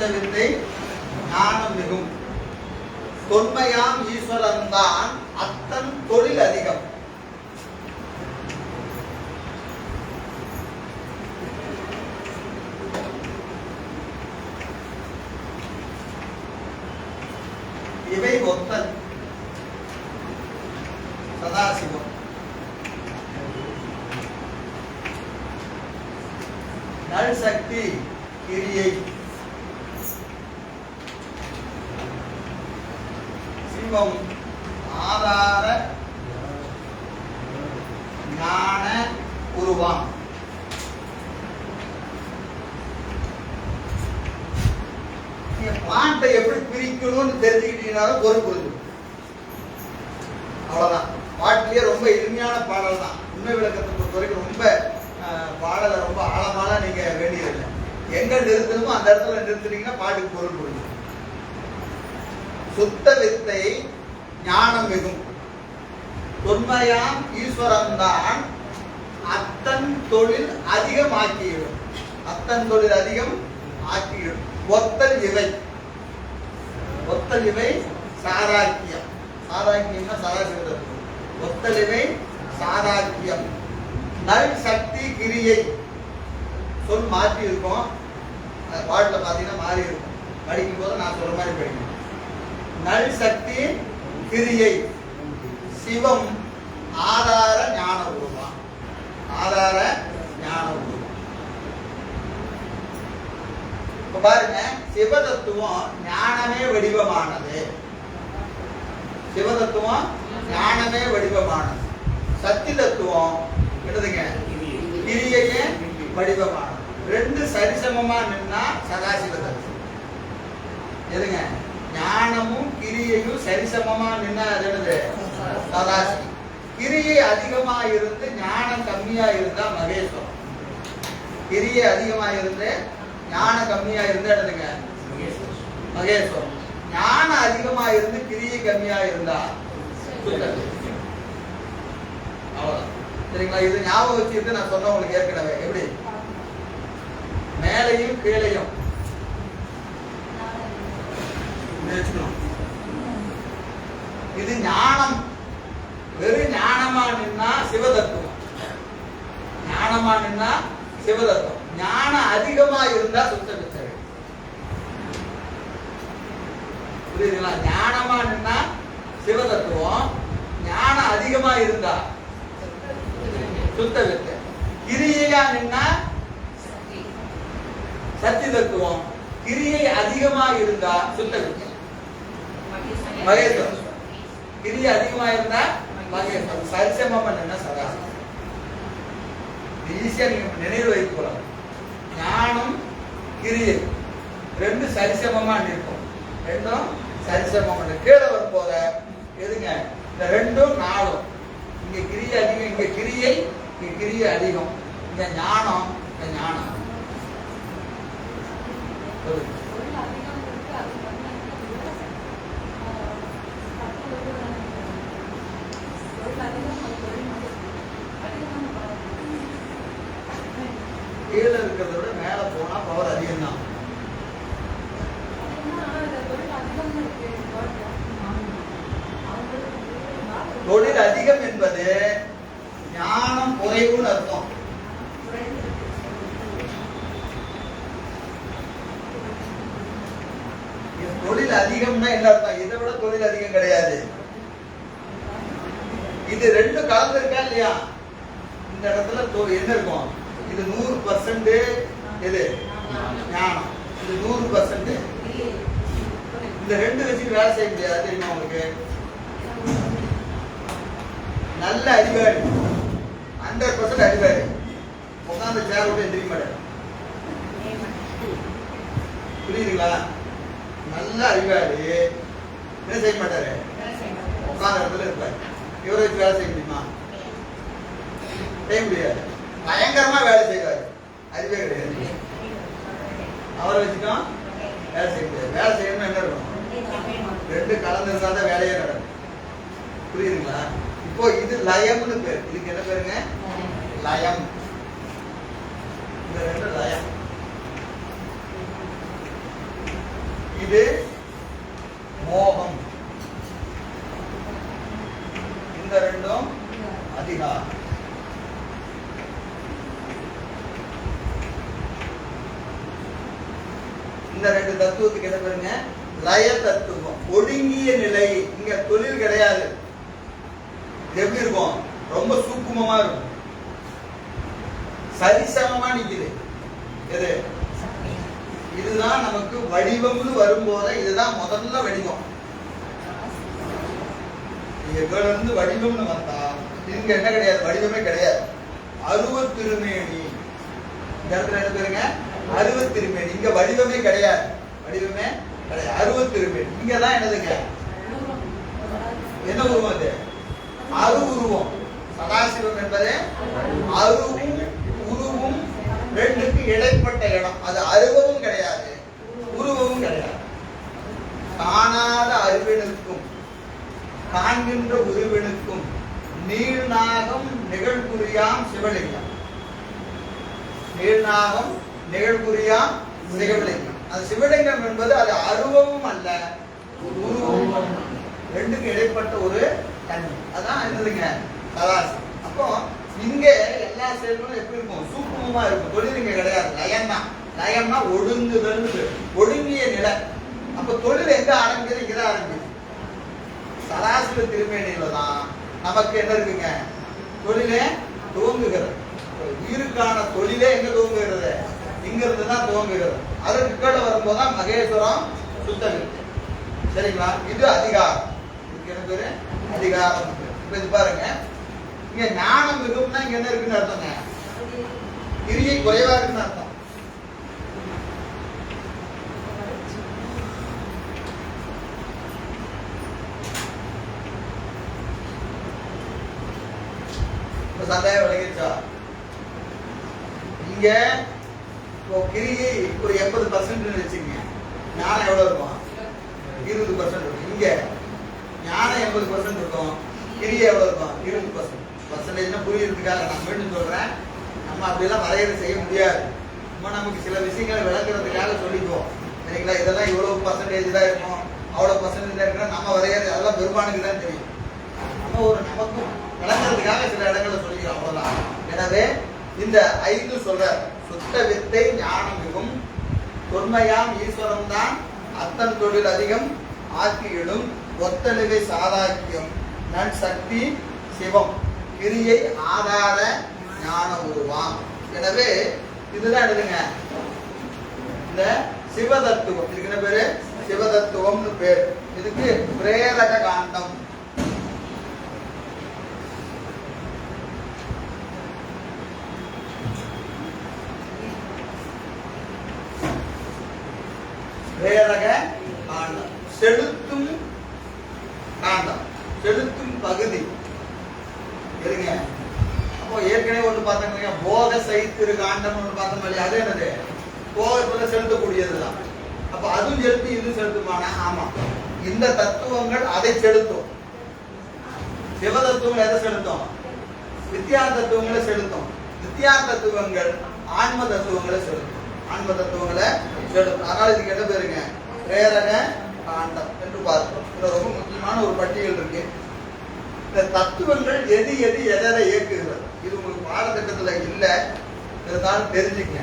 சுத்த வித்தை ஞானம் மிகும் தொன்மையாம் ஈஸ்வரன் தான் அத்தன் தொழில் அதிகம். இவை ஒத்தன் சதாசிவம். நல் சக்தி கிரியை சிவம் ஆதார ஞான உருவாம். பாட்டை எப்படி பிரிக்கணும்னு தெரிஞ்சுக்கிட்டீங்கனாலும் பொருள் புரிஞ்சு. அவ்வளவுதான். பாட்டிலேயே ரொம்ப எளிமையான பாடல் தான். உண்மை விளக்கத்தை பொறுத்த வரைக்கும் ரொம்ப பாடலை ரொம்ப ஆழமான நீங்க வேண்டியதில்லை. எங்க நிறுத்தணுமோ அந்த இடத்துல நிறுத்துனீங்கன்னா பாட்டுக்கு பொருள் புரியும் சுத்த வித்தை ஞானம் மிகும் தொன்மையாம் ஈஸ்வரன் தான் அத்தன் தொழில் அதிகம் ஆக்கியிடும் அத்தன் தொழில் அதிகம் ஆக்கியிடும் ஒத்தல் இவை. ஒத்தல் இவை சாராக்கியம். சாராக்கியம்னா சதாசிவம் ஒத்தல் இவை சாராக்கியம். நல் சக்தி கிரியை. சொல் மாற்றி இருக்கும் அந்த பாட்டில் பார்த்தீங்கன்னா மாறி இருக்கும் படிக்கும் போது நான் சொல்ற மாதிரி படிக்கணும். நல் சக்தி கிரியை. சிவம் ஆதார ஞான உருவம் ஆதார ஞான உருவம் இப்ப பாருங்க சிவதத்துவம் ஞானமே வடிவமானது. சிவதத்துவம் ஞானமே வடிவமானது. சக்தி தத்துவம் என்னதுங்க? கிரியையே வடிவமானது. ரெண்டு சரிசமமா நின்னா சதாசிவ தத்துவம் எதுங்க? ஞானமும் கிரியையும் சரிசமமா நின்னா அது என்னது? சதாசிவம் கிரியை அதிகமா இருந்து ஞானம் கம்மியா இருந்தா மகேஸ்வரம். கிரியை அதிகமா இருந்து ஞானம் கம்மியா இருந்தா என்னதுங்க? மகேஸ்வரம். ஞானம் அதிகமா இருந்து கிரியை கம்மியா இருந்தா அவ்வளவுதான். சரிங்களா? இது ஞாபகம் வச்சுட்டு நான் சொன்ன உங்களுக்கு ஏற்கனவே. எப்படி? மேலையும் கீழையும். ஞானம். வெறும் ஞானமா நின்னா சிவதத்துவம். ஞானமா நின்னா சிவதத்துவம். ஞானம் அதிகமா இருந்தா சுத்த வித்தகை புரியுதுங்களா? ஞானமா நின்னா சிவதத்துவம். ஞானம் அதிகமா இருந்தா சுத்த வித்தை கிரியையா நின்னா சத்தி தத்துவம் கிரியை அதிகமா இருந்தா சுத்த வித்தை மகேஸ்வரம் கிரியை அதிகமா இருந்தா மகேஸ்வரம் சரிசமம் நின்னா சதாசிவம் ஈஸியா நீங்க நினைவு வைத்துக் கொள்ளலாம் ஞானம் கிரியை ரெண்டு சரிசமமா நிற்கும். ரெண்டும் சரிசமமா கீழே வரும் போத எதுங்க? இந்த ரெண்டும் நாலும் இங்க கிரியை அதிகம் இங்க கிரியை இங்க கிரியை அதிகம். இந்த ஞானம் இந்த ஞானம். கீழே இருக்கிறத விட மேல போனா பவர் அதிகம் தான் தொழில் அதிகம் என்பது ஞானம் குறைவுன்னு அர்த்தம். இது தொழில் அதிகம்னா என்ன அர்த்தம்? இதை விட தொழில் அதிகம் கிடையாது. இது ரெண்டு கலந்துருக்கா இல்லையா? இந்த இடத்துல தொ- என்ன இருக்கும்? இது நூறு பர்சன்ட் எது? ஞானம். இது நூறு பர்சன்ட் இந்த ரெண்டு வச்சுட்டு வேலை செய்ய முடியாது தெரியுமா உங்களுக்கு? நல்ல அறிவாளி ஹண்ட்ரட் பர்சன்ட் அறிவாளி உட்காந்து சேர் விட்டு எந்திரிக்க மாட்டார். புரியுதுங்களா? நல்ல அறிவாளி என்ன செய்ய மாட்டாரு? உட்கார்ந்த இடத்துல இருப்பார். இவரை வச்சு வேலை செய்ய முடியுமா? செய்ய முடியாது. பயங்கரமா வேலை செய்வாரு. அதுவே கிடையாது. அவரை வச்சுதான் வேலை செய்ய முடியாது. வேலை செய்யணும்னா என்ன இருக்கும்? ரெண்டு கலந்து இருந்தா தான் வேலையே நடக்கும். புரியுதுங்களா? இப்போ இது லயம்னு பேர். இதுக்கு என்ன பேருங்க? லயம். இந்த ரெண்டு லயம். இது மோகம். இந்த ரெண்டும் அதிகாரம். இந்த ரெண்டு தத்துவத்துக்கு என்ன பாருங்க? லய தத்துவம். ஒடுங்கிய நிலை. இங்க தொழில் கிடையாது. எப்படி இருக்கும்? ரொம்ப சூக்குமமா இருக்கும். சரிசமமா நிக்குது. எது? இதுதான் நமக்கு வடிவம்னு வரும்போது இதுதான் முதல்ல வடிவம். இருந்து வடிவம்னு வந்தா இங்க என்ன கிடையாது? வடிவமே கிடையாது. அருவ திருமேனி. இந்த இடத்துல என்ன பேருங்க? அருவத் இங்க வடிவமே கிடையாது. வடிவமே கிடையாது. அருவத் திருமேனி இங்க தான் என்னதுங்க? என்ன உருவம் அது? அரு உருவம். சதாசிவம் என்பது அருவும் உருவும் ரெண்டுக்கு இடைப்பட்ட இடம். அது அருவமும் கிடையாது. உருவமும் கிடையாது. காணாத அறிவினுக்கும் காண்கின்ற உருவினுக்கும் நீர்நாகம் நிகழ்குறியாம் சிவலிங்கம். நீர்நாகம் நிகழ்குறியாம் சிவலிங்கம் அது சிவலிங்கம் என்பது அது அருவமும் அல்ல உருவமும் ரெண்டுக்கு இடைப்பட்ட ஒரு தன்மை. அதான் என்னதுங்க? சதாசி அப்போ இங்க எல்லா செயல்களும் எப்படி இருக்கும்? சூக்குமமா இருக்கும். தொழில் இங்க கிடையாது. லயம் தான் லயம்னா ஒடுங்குதல் ஒடுங்கிய நிலை. அப்ப தொழில் எங்க ஆரம்பிக்குது? இங்கதான் ஆரம்பிக்குது. சராசரி திருமேனியில தான் நமக்கு என்ன இருக்குங்க? தொழிலே துவங்குகிறது. உயிருக்கான தொழிலே எங்க துவங்குகிறது? இங்கிருந்து தான் துவங்குகிறது அதற்கு கீழே வரும்போது தான் மகேஸ்வரம் சுத்தம் சரிங்களா? இது அதிகாரம். இதுக்கு என்ன பேரு? அதிகாரம் இப்ப இது பாருங்க. இங்க ஞானம் மிகும்னா இங்க என்ன இருக்குன்னு அர்த்தங்க? கிரியை குறைவா இருக்குன்னு அர்த்தம். சந்தேகம் விளங்கிருச்சா இங்க இப்போ கிரியை ஒரு எண்பது பர்சன்ட்னு வச்சுக்கோங்க. ஞானம் எவ்வளோ இருக்கும்? இருபது பர்சன்ட் இருக்கும். இங்கே ஞானம் எண்பது பர்சன்ட் இருக்கும். கிரியை எவ்வளோ இருக்கும்? இருபது பர்சன்ட் பர்சன்டேஜ்னா புரியுறதுக்காக நான் மீண்டும் சொல்கிறேன் நம்ம அப்படிலாம் வரையறை செய்ய முடியாது. நம்ம நமக்கு சில விஷயங்களை விளக்குறதுக்காக சொல்லிக்குவோம். சரிங்களா? இதெல்லாம் இவ்வளோ பர்சன்டேஜ் தான் இருக்கும். அவ்வளோ பர்சன்டேஜ் தான் இருக்கும் நம்ம வரையறை அதெல்லாம் பெருமானுக்கு தான் தெரியும். நம்ம ஒரு நமக்கும் விளங்குறதுக்காக சில இடங்களை சொல்லிக்கிறோம் அவ்வளோதான் எனவே இந்த ஐந்து சொல்கிறார் சுத்த வித்தை ஞானம் மிகும் தொன்மையாம் ஈஸ்வரம் தான் அத்தன் தொழில் அதிகம் ஆக்கியிடும் ஒத்தநிலை சாதாக்கியம் நன் சக்தி சிவம் கிரியை ஆதார ஞான உருவாம். எனவே இதுதான் எழுதுங்க. இந்த சிவதத்துவம் இதுக்கு என்ன பேரு? சிவதத்துவம்னு பேர். இதுக்கு பிரேரக காண்டம் பிரேரக செலுத்தும் காண்டம் செலுத்தும் பகுதி. இருங்க. அப்போ ஏற்கனவே ஒன்று பார்த்தோம் இல்லையா? போக சைத்திரு காண்டம் ஒன்று பார்த்தோம் இல்லையா? அது என்னது? போகத்துல செலுத்தக்கூடியதுதான். அப்போ அதுவும் செலுத்தி இது செலுத்துமானா? ஆமாம். இந்த தத்துவங்கள் அதை செலுத்தும். சிவ தத்துவங்கள் எதை செலுத்தும்? வித்யா தத்துவங்களை செலுத்தும். வித்யா தத்துவங்கள் ஆன்ம தத்துவங்களை செலுத்தும். ஆன்ம தத்துவங்களை செலுத்தும். அதனால இதுக்கு என்ன பேருங்க? பிரேரக காண்டம் என்று பார்க்கிறோம். இதுல ரொம்ப முக்கியமான ஒரு பட்டியல் இருக்கு. இந்த தத்துவங்கள் எது எது எதை இயக்குகிறது? இது உங்களுக்கு பாடத்திட்டத்துல இல்லை. இருந்தாலும் தெரிஞ்சுக்கங்க.